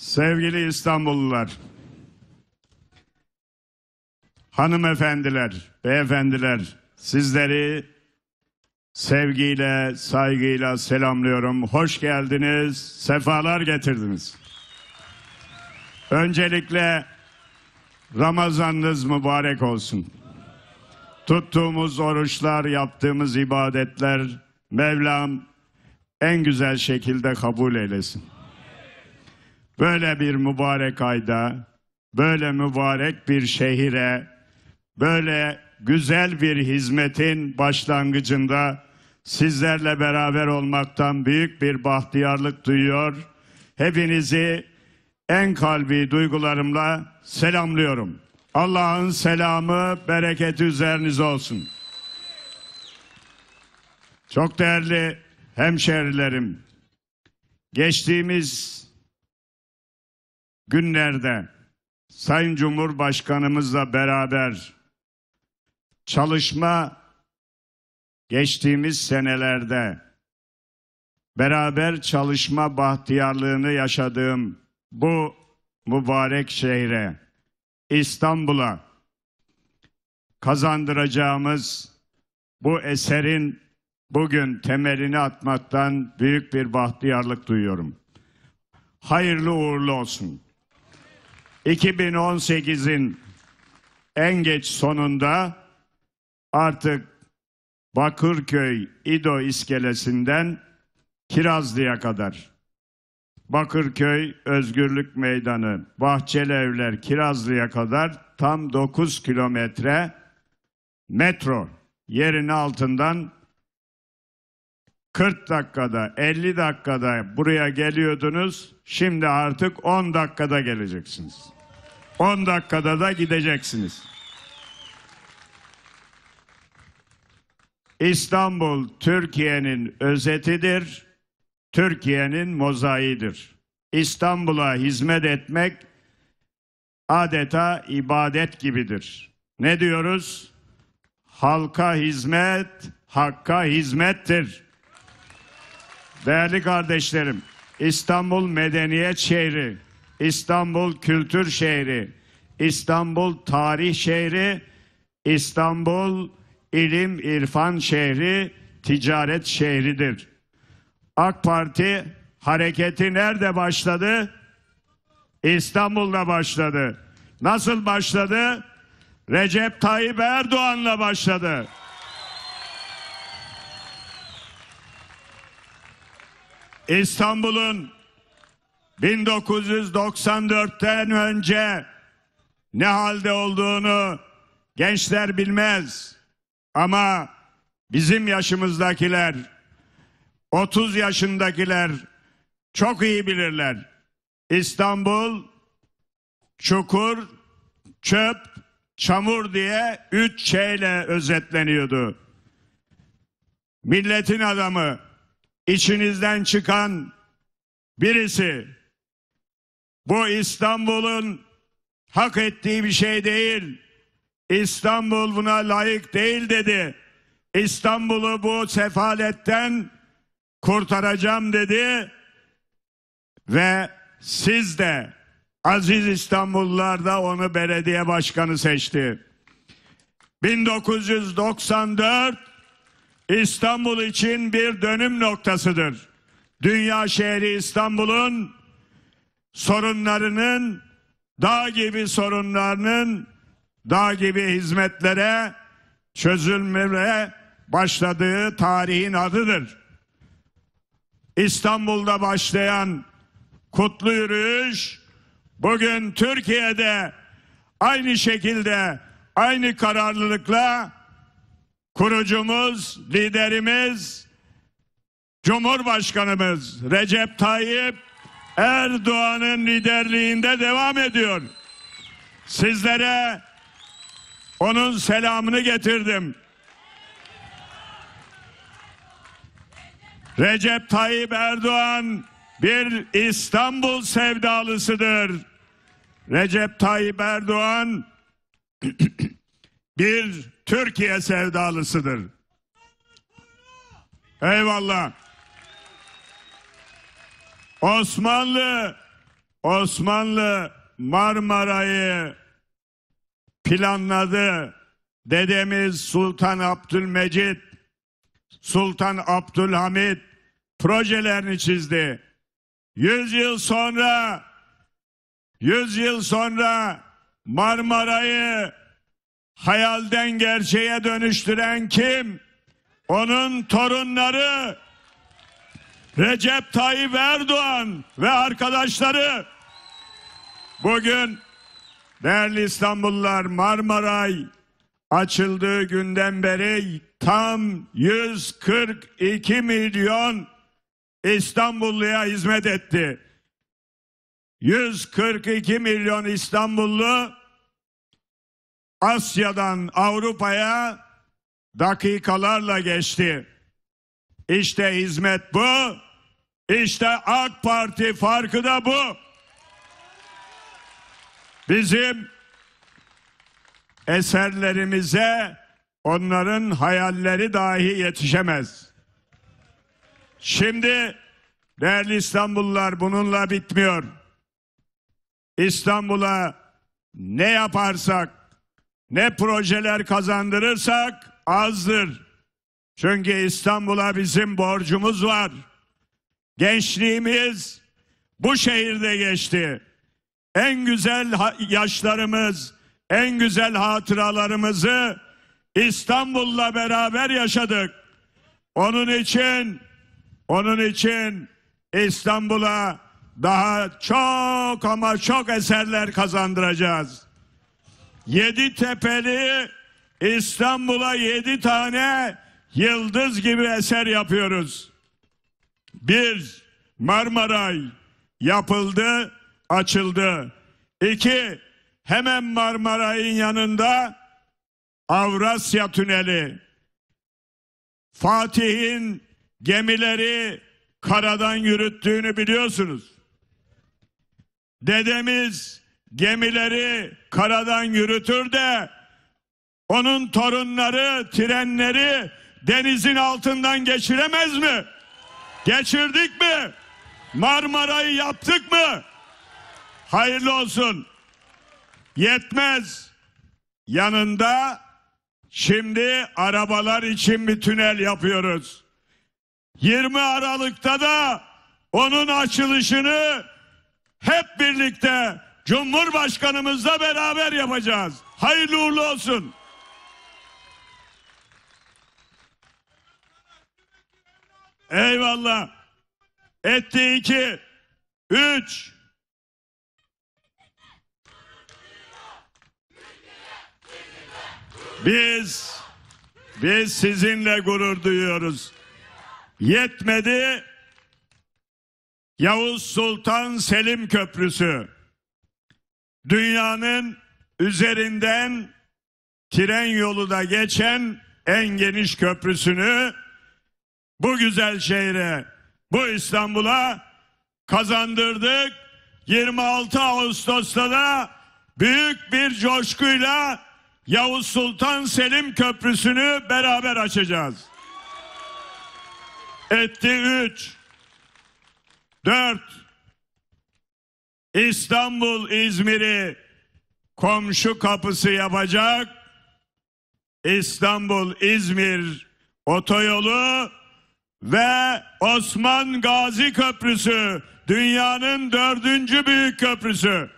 Sevgili İstanbullular, hanımefendiler, beyefendiler, sizleri sevgiyle, saygıyla selamlıyorum. Hoş geldiniz, sefalar getirdiniz. Öncelikle Ramazanınız mübarek olsun. Tuttuğumuz oruçlar, yaptığımız ibadetler Mevlam en güzel şekilde kabul eylesin. Böyle bir mübarek ayda, böyle mübarek bir şehire, böyle güzel bir hizmetin başlangıcında sizlerle beraber olmaktan büyük bir bahtiyarlık duyuyor. Hepinizi en kalbi duygularımla selamlıyorum. Allah'ın selamı, bereketi üzerinize olsun. Çok değerli hemşerilerim, geçtiğimiz günlerde Sayın Cumhurbaşkanımızla beraber çalışma geçtiğimiz senelerde beraber çalışma bahtiyarlığını yaşadığım bu mübarek şehre İstanbul'a kazandıracağımız bu eserin bugün temelini atmaktan büyük bir bahtiyarlık duyuyorum. Hayırlı uğurlu olsun. 2018'in en geç sonunda artık Bakırköy İdo iskelesinden Kirazlı'ya kadar. Bakırköy Özgürlük Meydanı, Bahçeli Evler, Kirazlı'ya kadar tam 9 kilometre metro yerin altından 40 dakikada, 50 dakikada buraya geliyordunuz. Şimdi artık 10 dakikada geleceksiniz. 10 dakikada da gideceksiniz. İstanbul Türkiye'nin özetidir. Türkiye'nin mozaiğidir. İstanbul'a hizmet etmek adeta ibadet gibidir. Ne diyoruz? Halka hizmet, hakka hizmettir. Değerli kardeşlerim, İstanbul medeniyet şehri, İstanbul kültür şehri, İstanbul tarih şehri, İstanbul ilim irfan şehri, ticaret şehridir. AK Parti hareketi nerede başladı? İstanbul'da başladı. Nasıl başladı? Recep Tayyip Erdoğan'la başladı. İstanbul'un 1994'ten önce ne halde olduğunu gençler bilmez. Ama bizim yaşımızdakiler 30 yaşındakiler çok iyi bilirler. İstanbul çukur, çöp, çamur diye üç şeyle özetleniyordu. Milletin adamı, içinizden çıkan birisi bu İstanbul'un hak ettiği bir şey değil. İstanbul buna layık değil dedi. İstanbul'u bu sefaletten kurtaracağım dedi. Ve siz de Aziz İstanbullular da onu belediye başkanı seçti. 1994 İstanbul için bir dönüm noktasıdır. Dünya şehri İstanbul'un sorunlarının dağ gibi sorunlarının dağ gibi hizmetlere çözülmeye başladığı tarihin adıdır. İstanbul'da başlayan kutlu yürüyüş bugün Türkiye'de aynı şekilde aynı kararlılıkla kurucumuz, liderimiz, Cumhurbaşkanımız Recep Tayyip Erdoğan'ın liderliğinde devam ediyor. Sizlere onun selamını getirdim. Recep Tayyip Erdoğan bir İstanbul sevdalısıdır. Recep Tayyip Erdoğan bir Türkiye sevdalısıdır. Eyvallah. Osmanlı Osmanlı Marmara'yı planladı. Dedemiz Sultan Abdülmecit, Sultan Abdülhamit projelerini çizdi. Yüz yıl sonra, yüz yıl sonra Marmara'yı hayalden gerçeğe dönüştüren kim? Onun torunları Recep Tayyip Erdoğan ve arkadaşları. Bugün değerli İstanbullular Marmaray açıldığı günden beri tam 142 milyon İstanbulluya hizmet etti. 142 milyon İstanbullu Asya'dan Avrupa'ya dakikalarla geçti. İşte hizmet bu. İşte AK Parti farkı da bu. Bizim eserlerimize onların hayalleri dahi yetişemez. Şimdi değerli İstanbullular bununla bitmiyor. İstanbul'a ne yaparsak, ne projeler kazandırırsak azdır. Çünkü İstanbul'a bizim borcumuz var. Gençliğimiz bu şehirde geçti. En güzel yaşlarımız, en güzel hatıralarımızı İstanbul'la beraber yaşadık. Onun için onun için İstanbul'a daha çok ama çok eserler kazandıracağız. Yedi tepeli İstanbul'a yedi tane yıldız gibi eser yapıyoruz. Bir, Marmaray yapıldı, açıldı. İki, hemen Marmaray'ın yanında Avrasya Tüneli. Fatih'in gemileri karadan yürüttüğünü biliyorsunuz. Dedemiz gemileri karadan yürütür de onun torunları trenleri denizin altından geçiremez mi? Geçirdik mi? Marmara'yı yaptık mı? Hayırlı olsun. Yetmez. Yanında şimdi arabalar için bir tünel yapıyoruz. 20 Aralık'ta da onun açılışını hep birlikte Cumhurbaşkanımızla beraber yapacağız. Hayırlı uğurlu olsun. Eyvallah. Etti iki. Üç. Biz biz sizinle gurur duyuyoruz. Yetmedi. Yavuz Sultan Selim Köprüsü. Dünyanın üzerinden tren yolu da geçen en geniş köprüsünü bu güzel şehre, bu İstanbul'a kazandırdık. 26 Ağustos'ta da büyük bir coşkuyla Yavuz Sultan Selim Köprüsü'nü beraber açacağız. Etti 3 4 İstanbul İzmir'i komşu kapısı yapacak. İstanbul İzmir otoyolu ve Osman Gazi Köprüsü dünyanın dördüncü büyük köprüsü.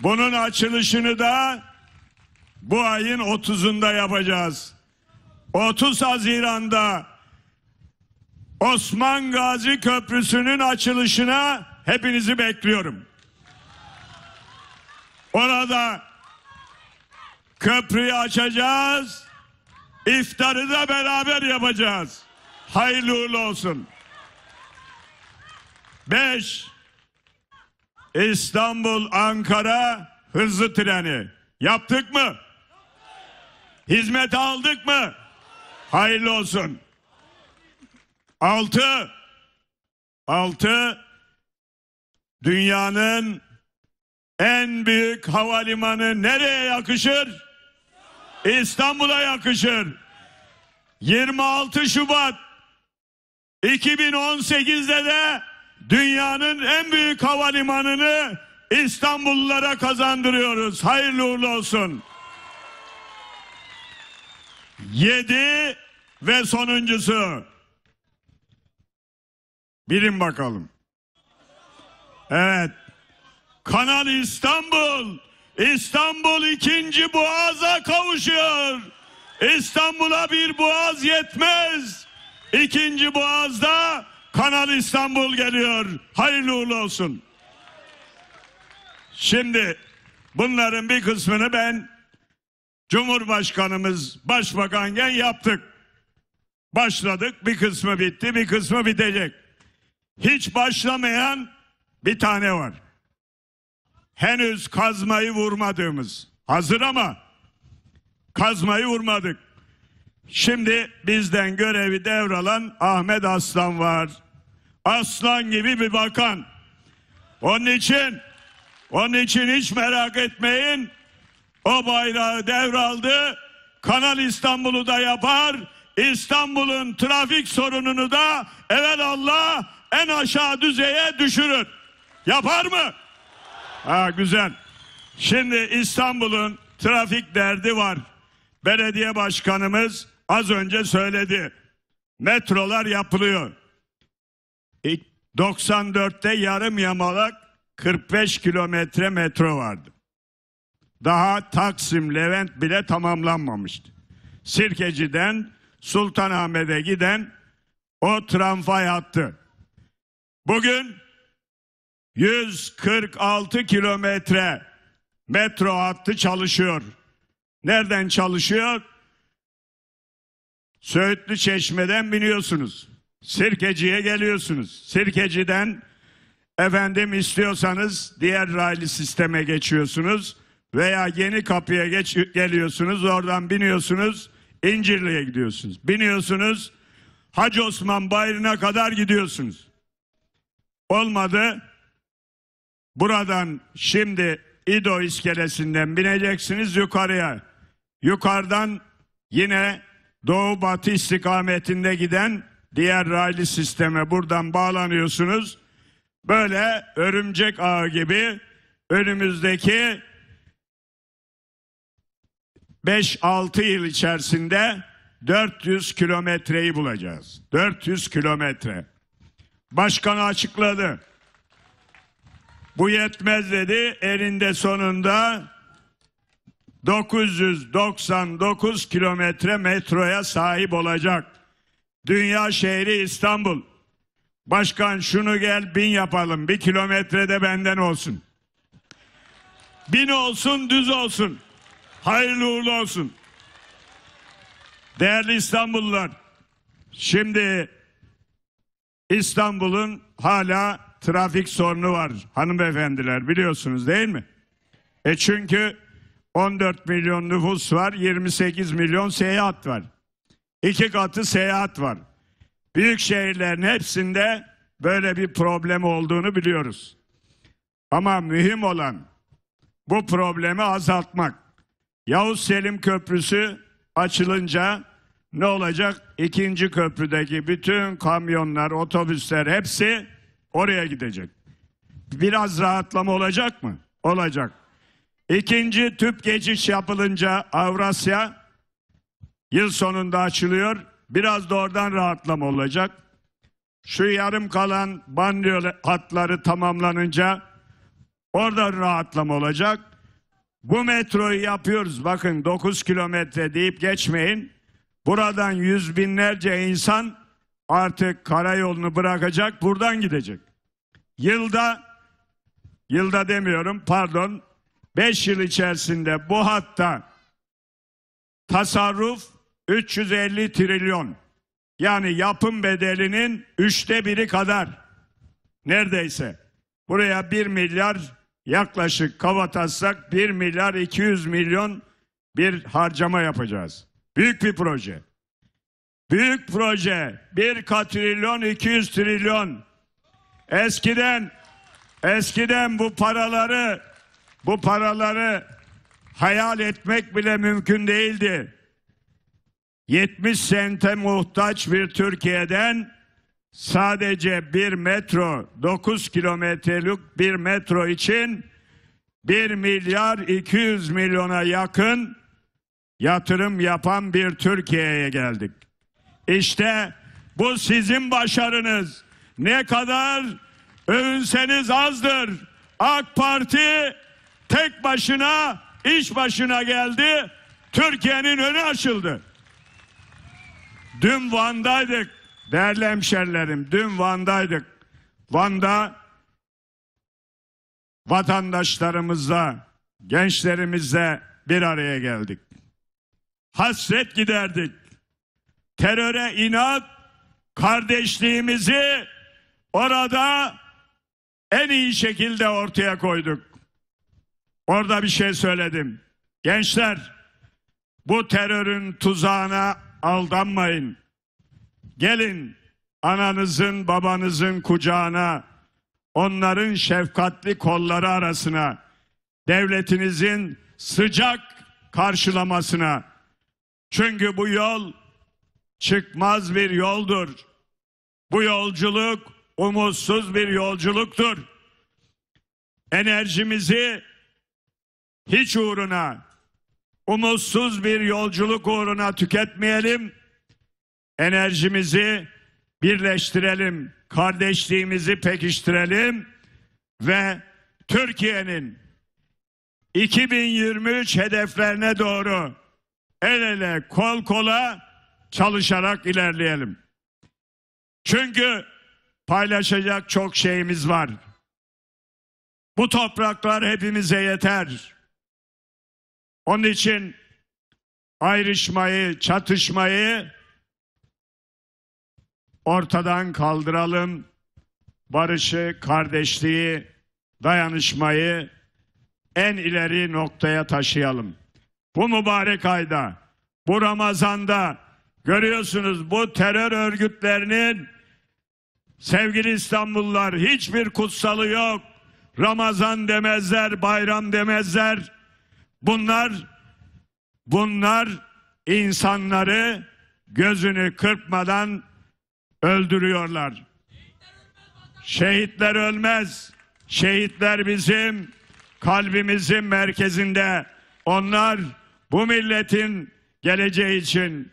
Bunun açılışını da bu ayın 30'unda yapacağız. 30 Haziran'da Osman Gazi Köprüsü'nün açılışına hepinizi bekliyorum. Orada köprüyü açacağız. İftarı da beraber yapacağız. Hayırlı uğurlu olsun. Beş, İstanbul Ankara hızlı treni. Yaptık mı? Hizmet aldık mı? Hayırlı olsun. Altı, altı, dünyanın en büyük havalimanı nereye yakışır? İstanbul'a yakışır. 26 Şubat 2018'de de dünyanın en büyük havalimanını İstanbullulara kazandırıyoruz. Hayırlı uğurlu olsun. Yedi ve sonuncusu. Bilin bakalım. Evet. Kanal İstanbul. İstanbul ikinci boğaza kavuşuyor. İstanbul'a bir boğaz yetmez. İkinci boğazda Kanal İstanbul geliyor. Hayırlı uğurlu olsun. Şimdi bunların bir kısmını ben Cumhurbaşkanımız başbakanken yaptık. Başladık bir kısmı bitti bir kısmı bitecek. Hiç başlamayan bir tane var. Henüz kazmayı vurmadığımız. Hazır ama kazmayı vurmadık. Şimdi bizden görevi devralan Ahmet Aslan var. Aslan gibi bir bakan. Onun için onun için hiç merak etmeyin. O bayrağı devraldı. Kanal İstanbul'u da yapar. İstanbul'un trafik sorununu da Allah en aşağı düzeye düşürür. Yapar mı? Ha güzel. Şimdi İstanbul'un trafik derdi var. Belediye başkanımız az önce söyledi. Metrolar yapılıyor. 94'te yarım yamalak 45 kilometre metro vardı. Daha Taksim, Levent bile tamamlanmamıştı. Sirkeci'den Sultanahmet'e giden o tramvay hattı. Bugün 146 kilometre metro hattı çalışıyor. Nereden çalışıyor? Söğütlü Çeşme'den biniyorsunuz. Sirkeci'ye geliyorsunuz. Sirkeci'den efendim istiyorsanız diğer raylı sisteme geçiyorsunuz veya yeni kapıya geç, geliyorsunuz oradan biniyorsunuz İncirli'ye gidiyorsunuz. Biniyorsunuz Hacı Osman Bayırı'na kadar gidiyorsunuz. Olmadı buradan şimdi İdo iskelesinden bineceksiniz yukarıya. Yukarıdan yine doğu batı istikametinde giden diğer raylı sisteme buradan bağlanıyorsunuz. Böyle örümcek ağı gibi önümüzdeki 5-6 yıl içerisinde 400 kilometreyi bulacağız. 400 kilometre. Başkan açıkladı. Bu yetmez dedi. Elinde sonunda 999 kilometre metroya sahip olacak. Dünya şehri İstanbul. Başkan şunu gel bin yapalım. Bir kilometre de benden olsun. Bin olsun düz olsun. Hayırlı uğurlu olsun. Değerli İstanbullular. Şimdi İstanbul'un hala trafik sorunu var hanımefendiler biliyorsunuz değil mi? E çünkü 14 milyon nüfus var 28 milyon seyahat var. İki katı seyahat var. Büyük şehirlerin hepsinde böyle bir problem olduğunu biliyoruz. Ama mühim olan bu problemi azaltmak. Yavuz Selim Köprüsü açılınca ne olacak? İkinci köprüdeki bütün kamyonlar, otobüsler hepsi oraya gidecek. Biraz rahatlama olacak mı? Olacak. İkinci tüp geçiş yapılınca Avrasya yıl sonunda açılıyor. Biraz da oradan rahatlama olacak. Şu yarım kalan banliyö hatları tamamlanınca orada rahatlama olacak. Bu metroyu yapıyoruz. Bakın 9 kilometre deyip geçmeyin. Buradan yüz binlerce insan artık karayolunu bırakacak, buradan gidecek. Yılda, yılda demiyorum pardon, 5 yıl içerisinde bu hatta tasarruf 350 trilyon. Yani yapım bedelinin üçte biri kadar. Neredeyse. Buraya 1 milyar yaklaşık kavatatsak 1 milyar 200 milyon bir harcama yapacağız. Büyük bir proje. Büyük proje. 1 katrilyon 200 trilyon. Eskiden eskiden bu paraları bu paraları hayal etmek bile mümkün değildi. 70 sente muhtaç bir Türkiye'den sadece bir metro 9 kilometrelik bir metro için 1 milyar 200 milyona yakın yatırım yapan bir Türkiye'ye geldik. İşte bu sizin başarınız. Ne kadar övünseniz azdır. AK Parti tek başına iş başına geldi. Türkiye'nin önü açıldı. Dün Van'daydık değerli hemşerilerim. Dün Van'daydık. Van'da vatandaşlarımızla, gençlerimizle bir araya geldik. Hasret giderdik. Teröre inat, kardeşliğimizi orada en iyi şekilde ortaya koyduk. Orada bir şey söyledim. Gençler, bu terörün tuzağına aldanmayın. Gelin ananızın babanızın kucağına, onların şefkatli kolları arasına, devletinizin sıcak karşılamasına. Çünkü bu yol çıkmaz bir yoldur. Bu yolculuk umutsuz bir yolculuktur. Enerjimizi hiç uğruna, umutsuz bir yolculuk uğruna tüketmeyelim. Enerjimizi birleştirelim, kardeşliğimizi pekiştirelim ve Türkiye'nin 2023 hedeflerine doğru el ele kol kola çalışarak ilerleyelim. Çünkü paylaşacak çok şeyimiz var. Bu topraklar hepimize yeter. Onun için ayrışmayı, çatışmayı ortadan kaldıralım. Barışı, kardeşliği, dayanışmayı en ileri noktaya taşıyalım. Bu mübarek ayda, bu Ramazan'da görüyorsunuz bu terör örgütlerinin sevgili İstanbullular hiçbir kutsalı yok. Ramazan demezler, bayram demezler. Bunlar bunlar insanları gözünü kırpmadan öldürüyorlar. Şehitler ölmez. Şehitler bizim kalbimizin merkezinde. Onlar bu milletin geleceği için,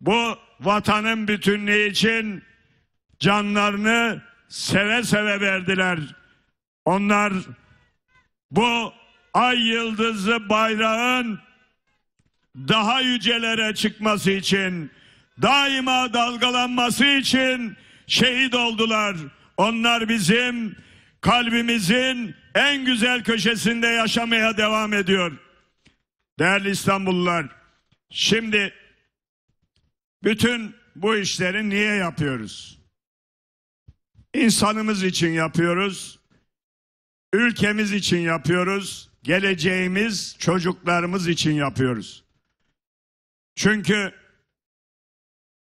bu vatanın bütünlüğü için canlarını seve seve verdiler. Onlar bu ay yıldızlı bayrağın daha yücelere çıkması için, daima dalgalanması için şehit oldular. Onlar bizim kalbimizin en güzel köşesinde yaşamaya devam ediyor. Değerli İstanbullular, şimdi bütün bu işleri niye yapıyoruz? İnsanımız için yapıyoruz. Ülkemiz için yapıyoruz. Geleceğimiz çocuklarımız için yapıyoruz. Çünkü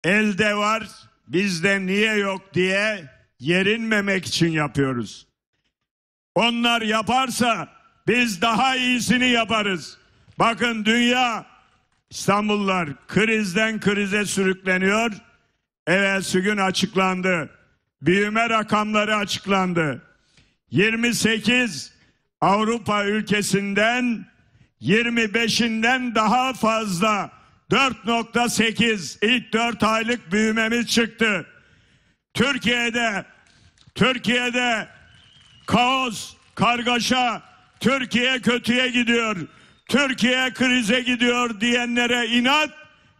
elde var bizde niye yok diye yerinmemek için yapıyoruz. Onlar yaparsa biz daha iyisini yaparız. Bakın dünya İstanbullular krizden krize sürükleniyor. Evvelsi gün açıklandı. Büyüme rakamları açıklandı. 28 Avrupa ülkesinden 25'inden daha fazla 4.8 ilk 4 aylık büyümemiz çıktı. Türkiye'de Türkiye'de kaos, kargaşa, Türkiye kötüye gidiyor. Türkiye krize gidiyor diyenlere inat.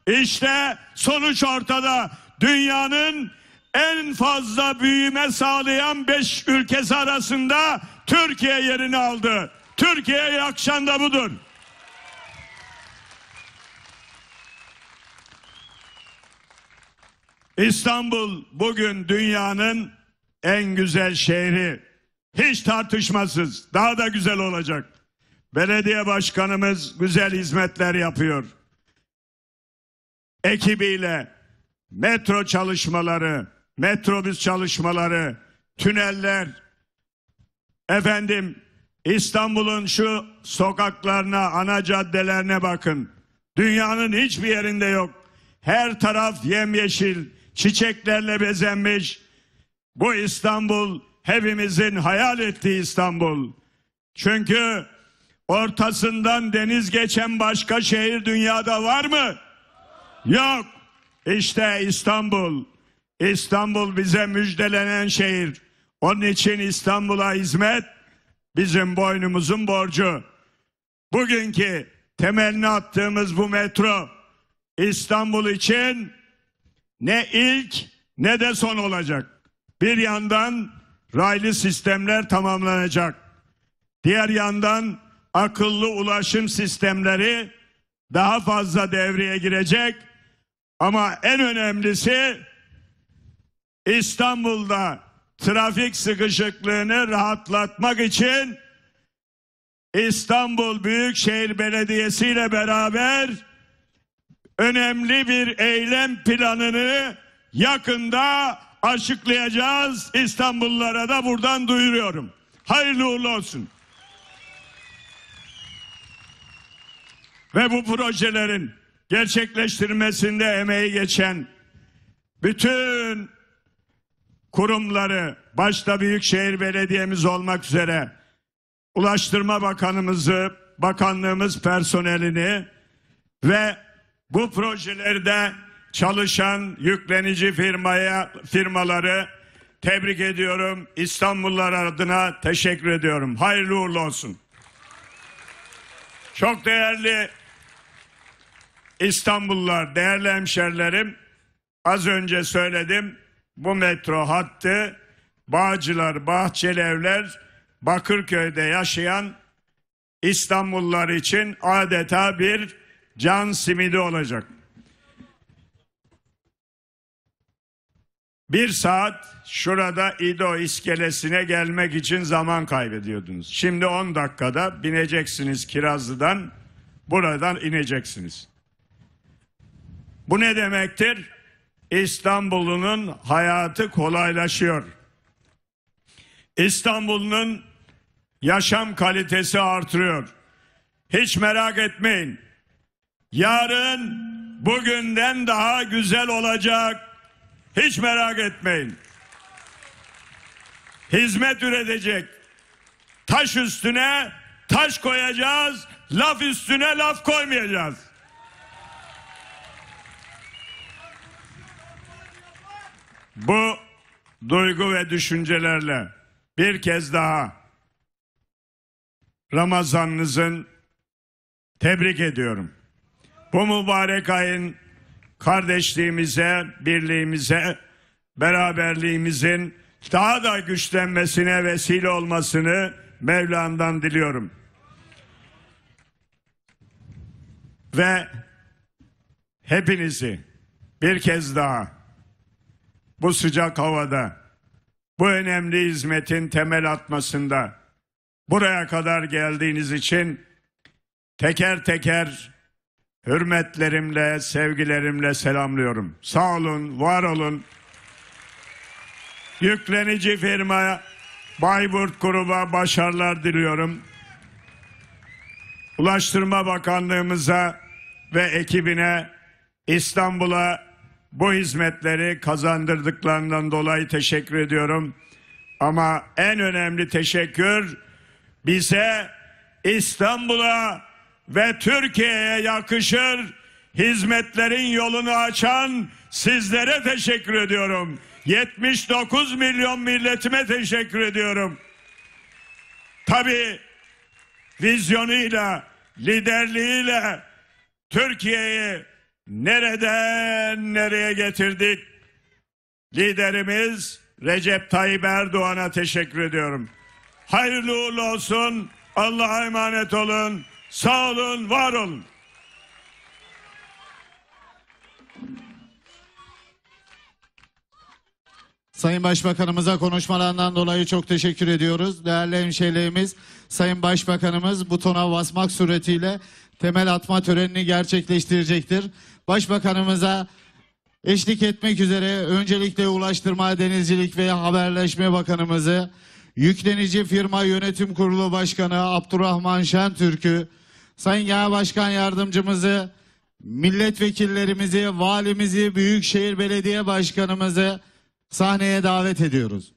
İşte sonuç ortada. Dünyanın en fazla büyüme sağlayan 5 ülkesi arasında Türkiye yerini aldı. Türkiye'ye yakışan da budur. İstanbul bugün dünyanın en güzel şehri. Hiç tartışmasız. Daha da güzel olacak. Belediye başkanımız güzel hizmetler yapıyor. Ekibiyle metro çalışmaları, metrobüs çalışmaları, tüneller, efendim İstanbul'un şu sokaklarına, ana caddelerine bakın. Dünyanın hiçbir yerinde yok. Her taraf yemyeşil, çiçeklerle bezenmiş. Bu İstanbul hepimizin hayal ettiği İstanbul. Çünkü ortasından deniz geçen başka şehir dünyada var mı? Yok. İşte İstanbul. İstanbul bize müjdelenen şehir. Onun için İstanbul'a hizmet bizim boynumuzun borcu. Bugünkü temelini attığımız bu metro İstanbul için ne ilk ne de son olacak. Bir yandan raylı sistemler tamamlanacak. Diğer yandan akıllı ulaşım sistemleri daha fazla devreye girecek. Ama en önemlisi İstanbul'da trafik sıkışıklığını rahatlatmak için İstanbul Büyükşehir Belediyesi ile beraber önemli bir eylem planını yakında açıklayacağız. İstanbullulara da buradan duyuruyorum. Hayırlı uğurlu olsun. Ve bu projelerin gerçekleştirmesinde emeği geçen bütün kurumları başta Büyükşehir Belediye'miz olmak üzere Ulaştırma Bakanımızı, bakanlığımız personelini ve bu projelerde çalışan yüklenici firmaya firmaları tebrik ediyorum. İstanbullular adına teşekkür ediyorum. Hayırlı uğurlu olsun. Çok değerli İstanbullular, değerli hemşerilerim, az önce söyledim bu metro hattı Bağcılar, Bahçelievler, Bakırköy'de yaşayan İstanbullular için adeta bir can simidi olacak. Bir saat şurada İdo iskelesine gelmek için zaman kaybediyordunuz. Şimdi 10 dakikada bineceksiniz Kirazlı'dan, buradan ineceksiniz. Bu ne demektir? İstanbul'un hayatı kolaylaşıyor. İstanbul'un yaşam kalitesi artıyor. Hiç merak etmeyin. Yarın bugünden daha güzel olacak. Hiç merak etmeyin. Hizmet üretecek. Taş üstüne taş koyacağız. Laf üstüne laf koymayacağız. Bu duygu ve düşüncelerle bir kez daha Ramazanınızın tebrik ediyorum. Bu mübarek ayın kardeşliğimize, birliğimize, beraberliğimizin daha da güçlenmesine vesile olmasını Mevlam'dan diliyorum. Ve hepinizi bir kez daha bu sıcak havada, bu önemli hizmetin temel atmasında buraya kadar geldiğiniz için teker teker hürmetlerimle, sevgilerimle selamlıyorum. Sağ olun, var olun. Yüklenici firma Bayburt gruba başarılar diliyorum. Ulaştırma Bakanlığımıza ve ekibine İstanbul'a bu hizmetleri kazandırdıklarından dolayı teşekkür ediyorum. Ama en önemli teşekkür bize İstanbul'a ve Türkiye'ye yakışır hizmetlerin yolunu açan sizlere teşekkür ediyorum. 79 milyon milletime teşekkür ediyorum. Tabii vizyonuyla, liderliğiyle Türkiye'yi nereden nereye getirdik? Liderimiz Recep Tayyip Erdoğan'a teşekkür ediyorum. Hayırlı uğurlu olsun. Allah'a emanet olun. Sağ olun, var olun. Sayın Başbakanımıza konuşmalarından dolayı çok teşekkür ediyoruz. Değerli hemşehrilerimiz, Sayın Başbakanımız butona basmak suretiyle temel atma törenini gerçekleştirecektir. Başbakanımıza eşlik etmek üzere öncelikle Ulaştırma, Denizcilik ve Haberleşme Bakanımızı, Yüklenici Firma Yönetim Kurulu Başkanı Abdurrahman Şentürk'ü, Sayın Genel Başkan Yardımcımızı milletvekillerimizi, valimizi, Büyükşehir Belediye Başkanımızı sahneye davet ediyoruz.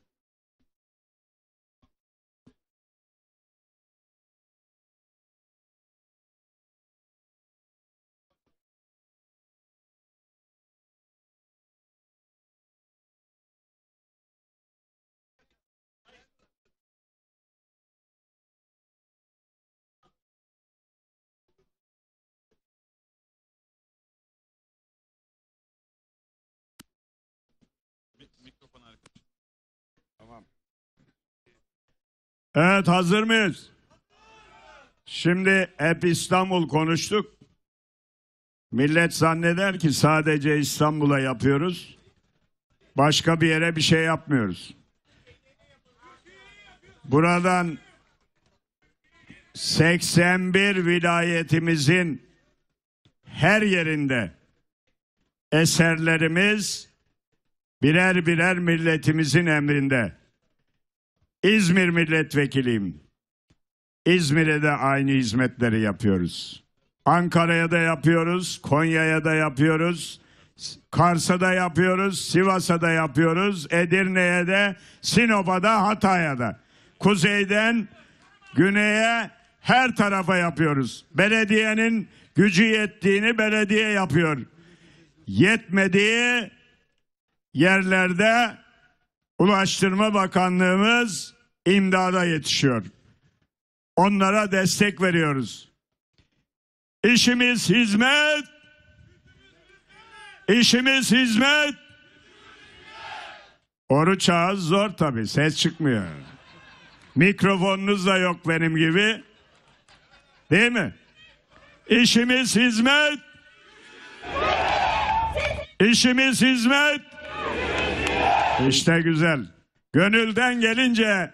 Evet hazır mıyız? Şimdi hep İstanbul konuştuk. Millet zanneder ki sadece İstanbul'a yapıyoruz. Başka bir yere bir şey yapmıyoruz. Buradan 81 vilayetimizin her yerinde eserlerimiz birer birer milletimizin emrinde. İzmir milletvekiliyim. İzmir'e de aynı hizmetleri yapıyoruz. Ankara'ya da yapıyoruz, Konya'ya da yapıyoruz, Kars'a da yapıyoruz, Sivas'a da yapıyoruz, Edirne'ye de, Sinop'a da, Hatay'a da. Kuzeyden güneye her tarafa yapıyoruz. Belediyenin gücü yettiğini belediye yapıyor. Yetmediği yerlerde Ulaştırma Bakanlığımız imdada yetişiyor. Onlara destek veriyoruz. İşimiz hizmet. İşimiz hizmet. Oruç ağız zor tabii. Ses çıkmıyor. Mikrofonunuz da yok benim gibi. Değil mi? İşimiz hizmet. İşimiz hizmet. İşte güzel. Gönülden gelince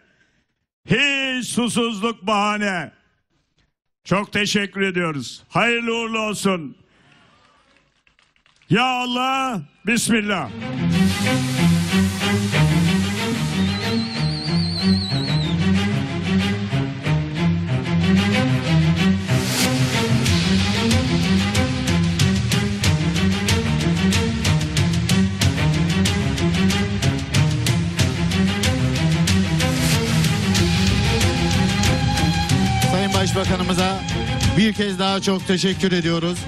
hiç susuzluk bahane. Çok teşekkür ediyoruz. Hayırlı uğurlu olsun. Ya Allah, Bismillah. Başbakanımıza bir kez daha çok teşekkür ediyoruz.